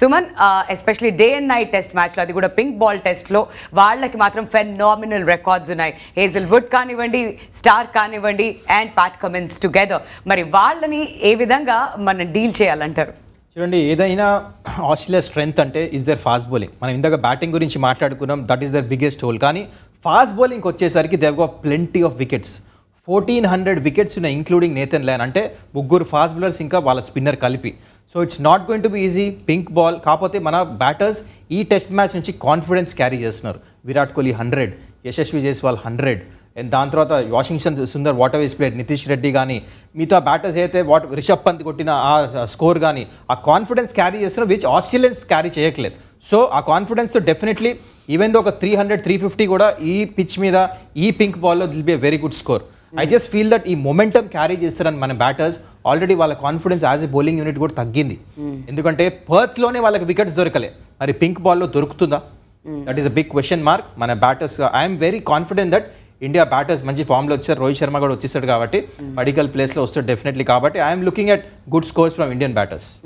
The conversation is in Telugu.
Suman especially day and night test మ్యాచ్లో అది కూడా పింక్ బాల్ టెస్ట్లో వాళ్ళకి మాత్రం ఫెనామినల్ రికార్డ్స్ ఉన్నాయి. హేజల్ వుడ్ కానివ్వండి స్టార్ కానివ్వండి అండ్ ప్యాట్ కమిన్స్ టుగెదర్ మరి వాళ్ళని ఏ విధంగా మనం డీల్ చేయాలంటారు? చూడండి ఏదైనా ఆస్ట్రేలియా స్ట్రెంగ్త్ అంటే ఇస్ దర్ ఫాస్ట్ బౌలింగ్ మనం ఇందాక బ్యాటింగ్ గురించి మాట్లాడుకున్నాం that is the biggest hole కానీ ఫాస్ట్ బౌలింగ్ వచ్చేసరికి దేవ్గా plenty of wickets fourteen hundred wickets ఉన్నాయి ఇంక్లూడింగ్ నేతన్ లైన్ అంటే ముగ్గురు ఫాస్ట్ బౌలర్స్ ఇంకా వాళ్ళ స్పిన్నర్ కలిపి. So it's not going to be easy pink ball కాకపోతే మన బ్యాటర్స్ ఈ టెస్ట్ మ్యాచ్ నుంచి కాన్ఫిడెన్స్ క్యారీ చేస్తున్నారు. Virat Kohli hundred Yashasvi Jaiswal hundred and దాని తర్వాత వాషింగ్టన్ సుందర్ వాటర్ వేస్ ప్లేట్ నితీష్ రెడ్డి కానీ మిగతా బ్యాటర్స్ అయితే వాట్ రిషబ్ పంత్ కొట్టిన ఆ స్కోర్ కానీ ఆ కాన్ఫిడెన్స్ క్యారీ చేస్తున్నారు విచ్ ఆస్ట్రేలియన్స్ క్యారీ చేయట్లేదు. సో ఆ కాన్ఫిడెన్స్తో డెఫినెట్లీ ఈవెన్ ఒక త్రీ హండ్రెడ్ త్రీ ఫిఫ్టీ కూడా ఈ పిచ్ మీద ఈ pink బాల్లో will be a very good score I just feel that ఈ మొమెంటం క్యారీ చేస్తారని మన బ్యాటర్స్ ఆల్రెడీ వాళ్ళ confidence as a bowling unit కూడా తగ్గింది. ఎందుకంటే పర్త్లోనే వాళ్ళకి వికెట్స్ దొరకలే. మరి పింక్ బాల్లో దొరుకుతుందా? That is a big question mark మన batters I'm very confident that India batters మంచి ఫామ్లో వచ్చారు రోహిత్ శర్మ కూడా వచ్చేసాడు కాబట్టి పడికల్ ప్లేస్లో వస్తాడు డెఫినెట్లీ కాబట్టి I'm looking at good scores from Indian batters